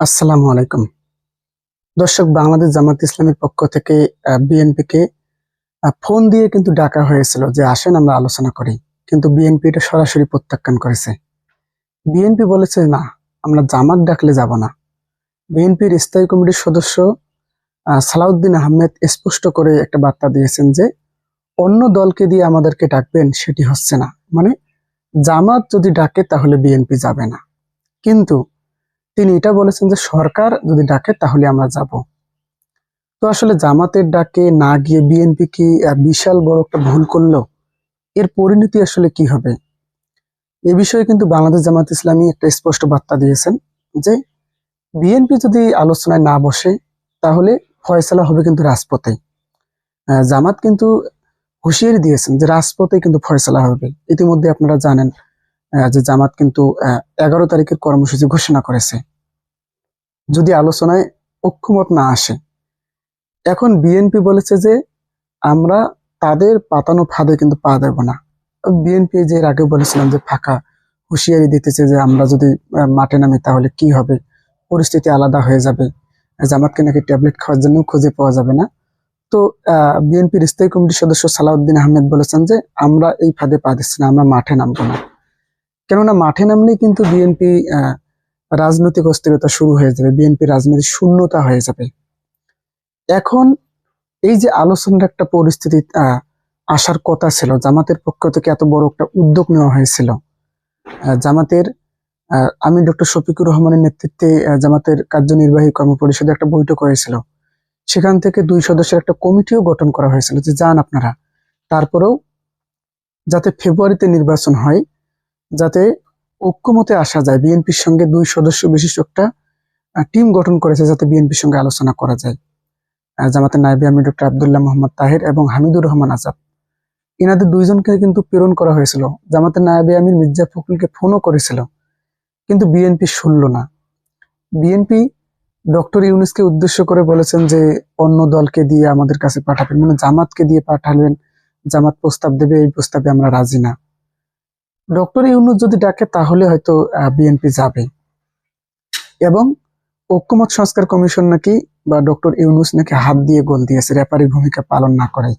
আসসালামু আলাইকুম। দর্শক, বাংলাদেশ জামাত ইসলামের পক্ষ থেকে বিএনপিকে ফোন দিয়ে কিন্তু ডাকা হয়েছিল যে আসেন আমরা আলোচনা করি। কিন্তু বিএনপি এটা সরাসরি প্রত্যাখ্যান করেছে। বিএনপি বলেছে, না, আমরা জামাত ডাকলে যাব না। বিএনপির স্থায়ী কমিটির সদস্য সালাউদ্দিন আহমেদ স্পষ্ট করে একটা বার্তা দিয়েছেন যে, অন্য দলকে দিয়ে আমাদেরকে ডাকবেন, সেটি হচ্ছে না। মানে জামাত যদি ডাকে তাহলে বিএনপি যাবে না। কিন্তু তিনি এটা বলেছেন যে সরকার যদি ডাকে তাহলে আমরা যাব। তো আসলে জামাতের ডাকে না গিয়ে বিএনপি কি বিশাল বড় একটা ভুল করল? এর পরিণতি আসলে কি হবে? এ বিষয়ে কিন্তু বাংলাদেশ জামাত ইসলামী একটা স্পষ্ট বার্তা দিয়েছেন যে বিএনপি যদি আলোচনায় না বসে তাহলে ফয়সালা হবে কিন্তু রাজপথে। জামাত কিন্তু হুঁশিয়ারি দিয়েছেন যে রাজপথে কিন্তু ফয়সালা হবে। ইতিমধ্যে আপনারা জানেন যে জামাত কিন্তু এগারো তারিখের কর্মসূচি ঘোষণা করেছে। যদি আলোচনায় ঐক্যমত না আসে, এখন বিএনপি বলেছে যে আমরা তাদের পাতানো ফাঁদে কিন্তু পা দেব না। বিএনপি যে এর আগে বলেছিলাম যে ফাঁকা হুঁশিয়ারি দিতেছে যে আমরা যদি মাঠে নামি তাহলে কি হবে? পরিস্থিতি আলাদা হয়ে যাবে। জামাতকে নাকি ট্যাবলেট খাওয়ার জন্য খুঁজে পাওয়া যাবে না। তো বিএনপির স্থায়ী কমিটির সদস্য সালাউদ্দিন আহমেদ বলেছেন যে আমরা এই ফাঁদে পা দিচ্ছি না, আমরা মাঠে নামবো না। কেননা মাঠে নামলেই কিন্তু বিএনপি রাজনৈতিক অস্থিরতা শুরু হয়ে যাবে বিএনপি রাজনৈতিক শূন্যতা হয়ে যাবে। এখন এই যে আলোচনার একটা পরিস্থিতি আসার কথা ছিল, জামাতের পক্ষ থেকে এত বড় একটা উদ্যোগ নেওয়া হয়েছিল জামাতের আমি ডক্টর শফিকুর রহমানের নেতৃত্বে জামাতের কার্যনির্বাহী কর্মপরিষদে একটা বৈঠক হয়েছিল। সেখান থেকে দুই সদস্যের একটা কমিটিও গঠন করা হয়েছিল যে, যান আপনারা। তারপরেও যাতে ফেব্রুয়ারিতে নির্বাচন হয় যাতে ঐক্যমতে আসা যায়। বিএনপির সঙ্গে দুই সদস্য বিশিষ্ট একটা টিম গঠন করেছে যাতে বিএনপির সঙ্গে আলোচনা করা যায়। জামাতের নায়েবে আমি ডক্টর আবদুল্লাহ মোহাম্মদ তাহের এবং হামিদুর রহমান আজাদ। ইনাদের দুইজনকে কিন্তু প্রেরণ করা হয়েছিল। জামাতের নায়েবে আমির মির্জা ফখরুলকে ফোনও করেছিল। কিন্তু বিএনপি শুনল না। বিএনপি ডক্টর ইউনুসকে উদ্দেশ্য করে বলেছেন যে, অন্য দলকে দিয়ে আমাদের কাছে পাঠাবেন মানে জামাতকে দিয়ে পাঠালেন। জামাত প্রস্তাব দেবে, এই প্রস্তাবে আমরা রাজি না। ডক্টর ইউনুস যদি ডাকে, তাহলে হয়তো বিএনপি যাবে এবং ঐক্যমত সংস্কার কমিশন নাকি, বা ডক্টর ইউনুস নাকি হাত দিয়ে গোল দিয়েছে রেপারির ভূমিকা পালন না করে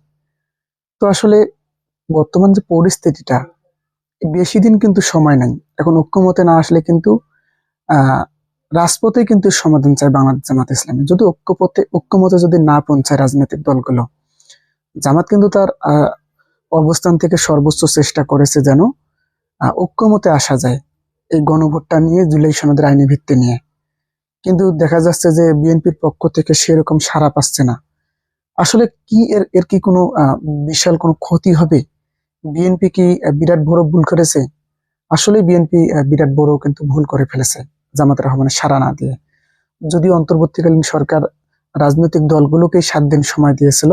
তো আসলে বর্তমান যে পরিস্থিতিটা, বেশি দিন কিন্তু সময় নাই। এখন ঐক্যমতে না আসলে কিন্তু রাজপথে কিন্তু সমাধান চায় বাংলাদেশ জামাত ইসলামী। যদি ঐক্যপথে, ঐক্যমতে যদি না পৌঁছায় রাজনৈতিক দলগুলো, জামাত কিন্তু তার অবস্থান থেকে সর্বোচ্চ চেষ্টা করেছে যেন ঐক্যমতে আসা যায় এই গণভোটটা নিয়ে জুলাই সনদের আইনি ভিত্তি নিয়ে। কিন্তু দেখা যাচ্ছে যে বিএনপির পক্ষ থেকে সেরকম সাড়া পাচ্ছে না। আসলে কি এর এর কি কোনো বিশাল কোনো ক্ষতি হবে? বিএনপি কি বিরাট বড় ভুল করেছে? আসলে বিএনপি বিরাট বড় কিন্তু ভুল করে ফেলেছে জামাত রহমানের সাড়া না দিয়ে। যদিও অন্তর্বর্তীকালীন সরকার রাজনৈতিক দলগুলোকেই সাত দিন সময় দিয়েছিল,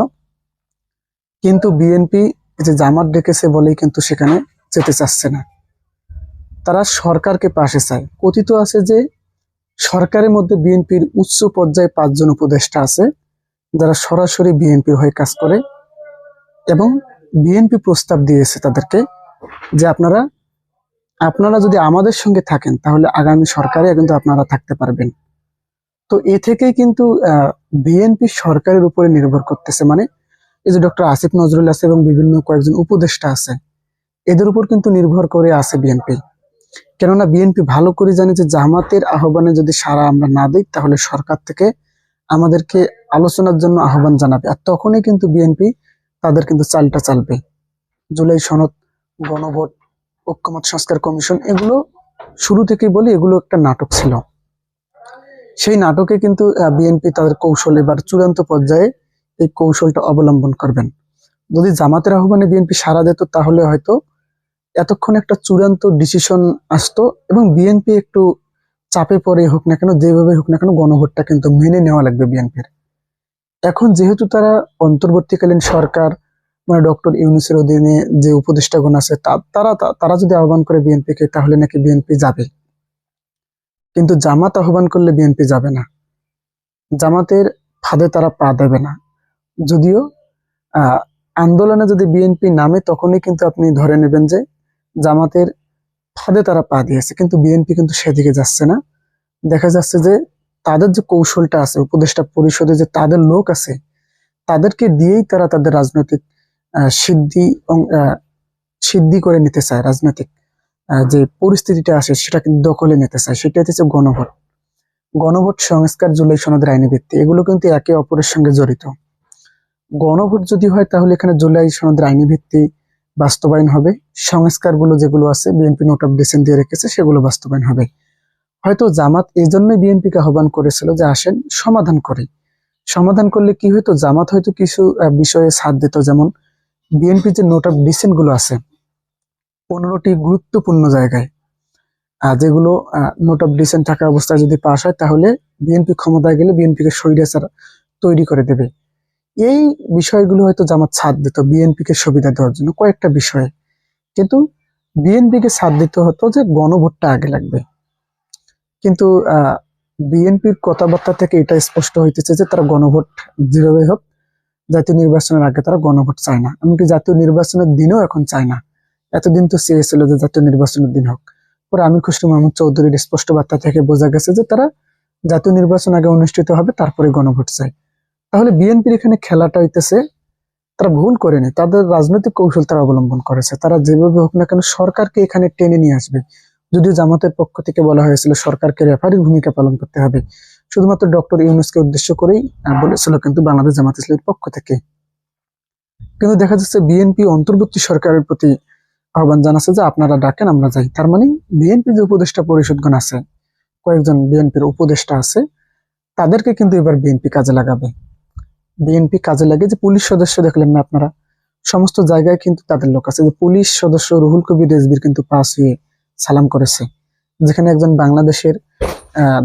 কিন্তু বিএনপি যে জামাত ডেকেছে বলেই কিন্তু সেখানে যেতে চাচ্ছে না। তারা সরকারকে পাশে চায়। কথিত আছে যে, সরকারের মধ্যে বিএনপির উচ্চ পর্যায়ে পাঁচজন উপদেষ্টা আছে, যারা সরাসরি বিএনপির হয়ে কাজ করে এবং বিএনপি প্রস্তাব দিয়েছে তাদেরকে যে আপনারা আপনারা যদি আমাদের সঙ্গে থাকেন, তাহলে আগামী সরকারে কিন্তু আপনারা থাকতে পারবেন। তো এ থেকেই কিন্তু বিএনপি সরকারের উপরে নির্ভর করতেছে। মানে এই যে ডক্টর আসিফ নজরুল আছে এবং বিভিন্ন কয়েকজন উপদেষ্টা আছে, এদের উপর কিন্তু নির্ভর করে আছে বিএনপি। কেননা বিএনপি ভালো করে জানে যে জামাতের আহ্বানে যদি সারা আমরা না দিই, তাহলে সরকার থেকে আমাদেরকে আলোচনার জন্য আহ্বান জানাবে। আর তখনই কিন্তু বিএনপি তাদের কিন্তু চালটা চালবে। জুলাই সনদ, গণভোট, ঐক্যমত সংস্কার কমিশন, এগুলো শুরু থেকেই বলি, এগুলো একটা নাটক ছিল। সেই নাটকে কিন্তু বিএনপি তাদের কৌশল এবার চূড়ান্ত পর্যায়ে এই কৌশলটা অবলম্বন করবেন। যদি জামাতের আহ্বানে বিএনপি সারা দিত, তাহলে হয়তো এতক্ষণ একটা চূড়ান্ত ডিসিশন আসতো এবং বিএনপি একটু চাপে পড়ে হোক না কেন, যেভাবে হোক না কেন গণভোটটা কিন্তু মেনে নেওয়া লাগবে বিএনপির এখন যেহেতু তারা অন্তর্বর্তীকালীন সরকার মানে ডক্টর ইউনুসের অধীনে যে উপদেষ্টাগণ আছে তারা তারা যদি আহ্বান করে বিএনপিকে তাহলে নাকি বিএনপি যাবে। কিন্তু জামাত আহ্বান করলে বিএনপি যাবে না। জামাতের ফাঁদে তারা পা দেবে না। যদিও আন্দোলনে যদি বিএনপি নামে, তখনই কিন্তু আপনি ধরে নেবেন যে জামাতের ফাঁদে তারা পা দিয়েছে, কিন্তু বিএনপি কিন্তু সেদিকে যাচ্ছে না। দেখা যাচ্ছে যে তাদের যে কৌশলটা আছে, উপদেষ্টা পরিষদে যে তাদের লোক আছে, তাদেরকে দিয়েই তারা তাদের রাজনৈতিক সিদ্ধি সিদ্ধি করে নিতে চায়, রাজনৈতিক যে পরিস্থিতিটা আসে সেটা কিন্তু দখলে নিতে চায়। সেটা হচ্ছে গণভোট। গণভোট সংস্কার জুলাই সনদের আইনি ভিত্তি, এগুলো কিন্তু একে অপরের সঙ্গে জড়িত। গণভোট যদি হয় তাহলে এখানে জুলাই সনদের আইনি ভিত্তি বাস্তবায়ন হবে। সংস্কারগুলো যেগুলো আছে, বিএনপি নোট অফ ডিসেন্ট দিয়ে রেখেছে, সেগুলো বাস্তবায়ন হবে। হয়তো জামাত এই জন্যই বিএনপিকে আহ্বান করেছিল যে আসেন, সমাধান করি। সমাধান করলে কি হতো জামাত হয়তো কিছু বিষয়ে সাথ দিত। যেমন বিএনপি যে নোট অফ ডিসেন্টগুলো আছে, পনেরোটি গুরুত্বপূর্ণ জায়গায় যেগুলো নোট অফ ডিসেন্ট থাকা অবস্থায় যদি পাশ হয়, তাহলে বিএনপি ক্ষমতায় গেলে বিএনপিকে স্বৈরাচার তৈরি করে দেবে। এই বিষয়গুলো হয়তো জামাত ছাদ দিত, বিএনপিকে সুবিধা দেওয়ার জন্য কয়েকটা বিষয়ে। কিন্তু বিএনপিকে ছাদ দিতে হতো যে গণভোটটা আগে লাগবে। কিন্তু বিএনপির কথাবার্তা থেকে এটা স্পষ্ট হইতেছে যে তারা গণভোট যেভাবে হোক, জাতীয় নির্বাচনের আগে তারা গণভোট চায় না। এমনকি জাতীয় নির্বাচনের দিনও এখন চায় না। এতদিন তো চেয়েছিল যে জাতীয় নির্বাচনের দিন হোক। পরে আমির খুশরু মাহমুদ চৌধুরীর স্পষ্ট বার্তা থেকে বোঝা গেছে যে তারা জাতীয় নির্বাচন আগে অনুষ্ঠিত হবে, তারপরে গণভোট চায়। তাহলে বিএনপির এখানে খেলাটা হইতেছে, তারা ভুল করেনি তাদের রাজনৈতিক কৌশল তারা অবলম্বন করেছে। তারা যেভাবে হোক না কেন সরকারকে এখানে টেনে নিয়ে আসবে। যদিও জামাতের পক্ষ থেকে বলা হয়েছিল সরকারকে রেফারির ভূমিকা পালন করতে হবে। শুধুমাত্র ডক্টর ইউনুসকে উদ্দেশ্য করেই বলেছিল কিন্তু বাংলাদেশ জামাত ইসলামের পক্ষ থেকে। কিন্তু দেখা যাচ্ছে বিএনপি অন্তর্বর্তী সরকারের প্রতি আহ্বান জানাচ্ছে যে আপনারা ডাকেন, আমরা যাই। তার মানে বিএনপি যে উপদেষ্টা পরিষদগণ আছে, কয়েকজন বিএনপির উপদেষ্টা আছে, তাদেরকে কিন্তু এবার বিএনপি কাজে লাগাবে। বিএনপি কাজে লাগে যে পুলিশ সদস্য দেখলেন না আপনারা। সমস্ত জায়গায় কিন্তু তাদের লোক আছে। যে পুলিশ সদস্য রুহুল কবির রেজবির কিন্তু পাস হয়ে সালাম করেছে। যেখানে একজন বাংলাদেশের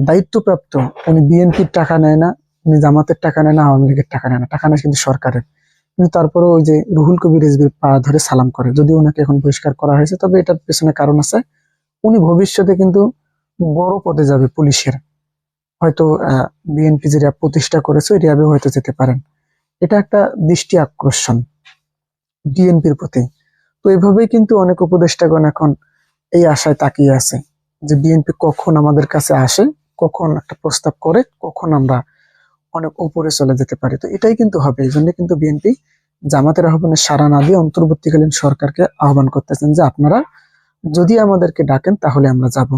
দায়িত্বপ্রাপ্ত, উনি বিএনপির টাকা নেয় না, উনি জামাতের টাকা নেয় না, আওয়ামী লীগের টাকা নেয় না। টাকা নেয় কিন্তু সরকারের। কিন্তু তারপরে ওই যে রুহুল কবির রিজভির পা ধরে সালাম করে। যদি ওনাকে এখন বহিষ্কার করা হয়েছে, তবে এটার পেছনে কারণ আছে, উনি ভবিষ্যতে কিন্তু বড় পদে যাবে পুলিশের। হয়তো বিএনপি যে র্যাব প্রতিষ্ঠা করেছে, ওই র্যাবে হয়তো যেতে পারেন। এটা একটা দৃষ্টি আকর্ষণ বিএনপির প্রতি। তো এভাবেই কিন্তু অনেক উপদেষ্টাগণ এখন এই আশায় তাকিয়ে আছে যে বিএনপি কখন আমাদের কাছে আসে, কখন একটা প্রস্তাব করে, কখন আমরা অনেক উপরে চলে যেতে পারি। তো এটাই কিন্তু হবে, এই জন্য কিন্তু বিএনপি জামাতের আহ্বানে সারা না দিয়ে অন্তর্বর্তীকালীন সরকারকে আহ্বান করতেছেন যে আপনারা যদি আমাদেরকে ডাকেন, তাহলে আমরা যাব।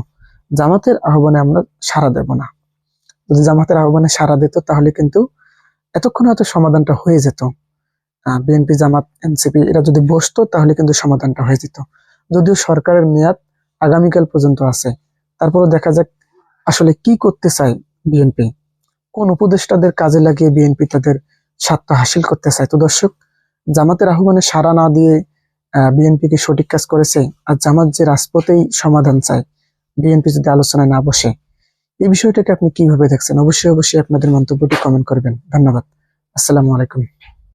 জামাতের আহ্বানে আমরা সাড়া দেব না। যদি জামাতের আহ্বানে সাড়া দিত, তাহলে কিন্তু এতক্ষণ হয়তো সমাধানটা হয়ে যেত। বিএনপি, জামাত, এনসিপি, এরা যদি বসতো, তাহলে কিন্তু সমাধানটা হয়ে যেত। যদিও সরকারের মেয়াদ আগামীকাল পর্যন্ত আছে। তারপরে দেখা যাক আসলে কি করতে চায় বিএনপি। কোন উপদেষ্টাদের কাজে লাগিয়ে বিএনপি তাদের স্বার্থ হাসিল করতে চায়? তো দর্শক, জামাতের আহ্বানে সাড়া না দিয়ে বিএনপি কি সঠিক কাজ করেছে? আর জামাত যে রাজপথেই সমাধান চায়, বিএনপি যদি আলোচনায় না বসে এই বিষয়টাকে আপনি কীভাবে দেখছেন? অবশ্যই অবশ্যই আপনাদের মন্তব্যটি কমেন্ট করবেন। ধন্যবাদ। আসসালামু আলাইকুম।